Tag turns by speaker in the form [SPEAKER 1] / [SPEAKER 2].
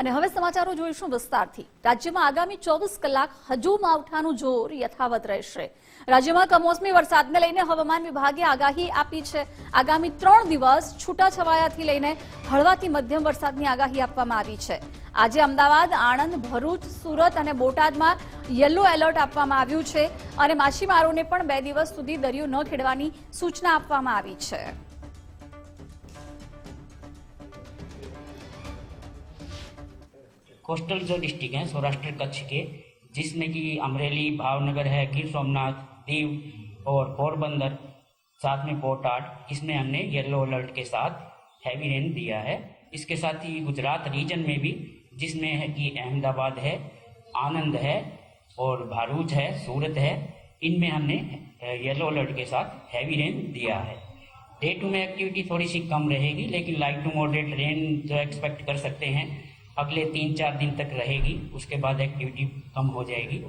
[SPEAKER 1] અને હવે સમાચારો જોઈશું વિસ્તારથી. રાજ્યમાં આગામી ચોવીસ કલાક હજુ માવઠાનું જોર યથાવત રહેશે. રાજ્યમાં કમોસમી વરસાદને લઈને હવામાન વિભાગે આગાહી આપી છે. આગામી ત્રણ દિવસ છૂટાછવાયાથી લઈને હળવાથી મધ્યમ વરસાદની આગાહી આપવામાં આવી છે. આજે અમદાવાદ, આણંદ, ભરૂચ, સુરત અને બોટાદમાં યલો એલર્ટ આપવામાં આવ્યું છે અને માછીમારોને પણ બે દિવસ સુધી દરિયો ન ખેડવાની સૂચના આપવામાં આવી છે.
[SPEAKER 2] कोस्टल जो डिस्ट्रिक्ट हैं, सौराष्ट्र कच्छ के, जिसमें कि अमरेली, भावनगर है गिर सोमनाथ, दीव और पोरबंदर, साथ में पोटाट इसमें हमने येलो अलर्ट के साथ हैवी रेन दिया है। इसके साथ ही गुजरात रीजन में भी, जिसमें है कि अहमदाबाद है, आनंद है और भारूच है, सूरत है, इनमें हमने येलो अलर्ट के साथ हैवी रेन दिया है। डे टू में एक्टिविटी थोड़ी सी कम रहेगी, लेकिन लाइट टू मॉडरेट रेन जो एक्सपेक्ट कर सकते हैं अगले तीन चार दिन तक रहेगी उसके बाद एक्टिविटी कम हो जाएगी।